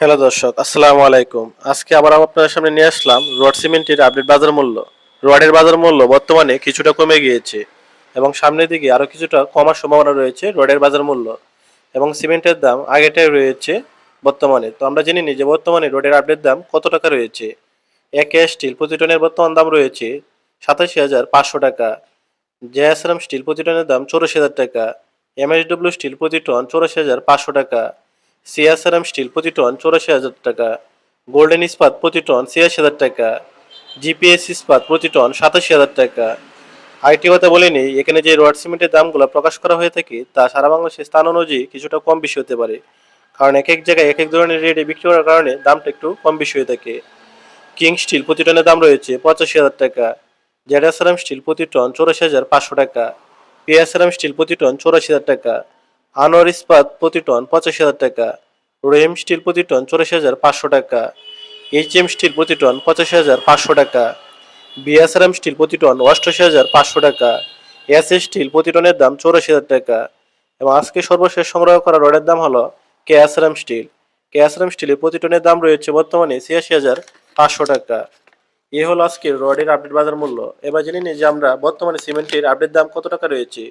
Hello দর্শক, আসসালামু আলাইকুম। আজকে আবার আপনাদের সামনে নিয়ে আসলাম রড সিমেন্টের আপডেট বাজার মূল্য। রডের বাজার মূল্য বর্তমানে কিছুটা কমে গিয়েছে এবং সামনের দিকে আরও কিছুটা কমার সম্ভাবনা রয়েছে রডের বাজার মূল্য এবং সিমেন্টের দাম আগেটাই রয়েছে বর্তমানে। তো আমরা জেনে নিই যে বর্তমানে রডের আপডেট দাম কত টাকা রয়েছে। এক স্টিল প্রতি টনের বর্তমান দাম রয়েছে সাতাশি হাজার পাঁচশো টাকা। জেএসএম স্টিল প্রতি টনের দাম চৌরাশি হাজার টাকা। এমএসডব্লিউ স্টিল প্রতি টন চৌরাশি হাজার পাঁচশো টাকা। সিএসআরএম স্টিল প্রতি টন চৌরাশি হাজার টাকা, গোল্ডেন ইস্পাত প্রতি টন ছিয়াশি হাজার টাকা, জিপিএস ইস্পাত প্রতি টন সাতাশি হাজার টাকা। আইটি কথা বলে নেই, এখানে যে রড সিমেন্টের দামগুলো প্রকাশ করা হয়ে থাকে, তা সারা বাংলাদেশের স্থান অনুযায়ী কিছুটা কম বেশি হতে পারে। কারণ এক এক জায়গায় এক এক ধরনের রেটে বিক্রি করার কারণে দামটা একটু কম বেশি হয়ে থাকে। কিং স্টিল প্রতি টনের দাম রয়েছে পঁচাশি হাজার টাকা, জেডাসারাম স্টিল প্রতি টন চৌরাশি হাজার পাঁচশো টাকা পিএসআরএম স্টিল প্রতি টন চৌরাশি হাজার টাকা আনোয়ার ইস্পাত প্রতি টন পঁচাশি হাজার টাকা। রহিম স্টিল প্রতি টন চৌরাশি হাজার পাঁচশো টাকা। এইচ এম স্টিল প্রতি টন পঁচাশি হাজার পাঁচশো টাকা। বিএসআরএম স্টিল প্রতি টন অষ্টাশি হাজার পাঁচশো টাকা। এস স্টিল প্রতি টনের দাম চৌরাশি হাজার টাকা। এবং আজকে সর্বশেষ সংগ্রহ করা রডের দাম হলো কেএসআরএম স্টিল। কেএসআরএম স্টিলের প্রতি টনের দাম রয়েছে বর্তমানে ছিয়াশি হাজার পাঁচশো টাকা। এ হলো আজকের রডের আপডেট বাজার মূল্য। এবার জেনে নিই যে আমরা বর্তমানে সিমেন্টের আপডেট দাম কত টাকা রয়েছে।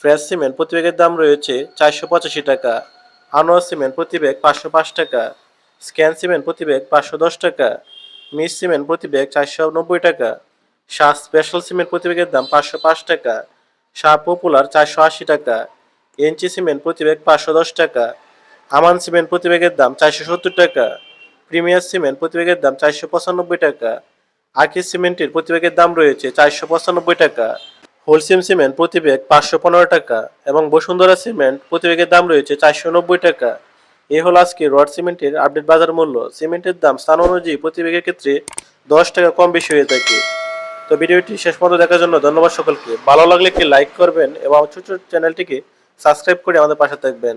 ফ্রেশ সিমেন্ট প্রতি ব্যাগের দাম রয়েছে চারশো পঁচাশি টাকা, আনোয়ার সিমেন্ট প্রতি ব্যাগ পাঁচশো পাঁচ টাকা, স্ক্যান সিমেন্ট প্রতি ব্যাগ পাঁচশো দশ টাকা, মিস সিমেন্ট প্রতি ব্যাগ চারশো নব্বই টাকা, শাহ স্পেশাল সিমেন্ট প্রতি ব্যাগের দাম পাঁচশো পাঁচ টাকা, শাহ পপুলার চারশো আশি টাকা, এনচি সিমেন্ট প্রতি ব্যাগ পাঁচশো দশ টাকা, আমান সিমেন্ট প্রতি ব্যাগের দাম চারশো সত্তর টাকা, প্রিমিয়ার সিমেন্ট প্রতি ব্যাগের দাম চারশো পঁচানব্বই টাকা আকি সিমেন্টের প্রতি ব্যাগের দাম রয়েছে চারশো পঁচানব্বই টাকা হোলসেম সিমেন্ট প্রতি ব্যাগ পাঁচশো পনেরো টাকা এবং বসুন্ধরা সিমেন্ট প্রতি ব্যাগের দাম রয়েছে চারশো নব্বই টাকা। এই হল আজকে রড সিমেন্টের আপডেট বাজার মূল্য। সিমেন্টের দাম স্থান অনুযায়ী প্রতি ব্যাগের ক্ষেত্রে দশ টাকা কম বেশি হয়ে থাকে। তো ভিডিওটি শেষ পর্যন্ত দেখার জন্য ধন্যবাদ সকলকে। ভালো লাগলে একটি লাইক করবেন এবং ছোট ছোট চ্যানেলটিকে সাবস্ক্রাইব করে আমাদের পাশে থাকবেন।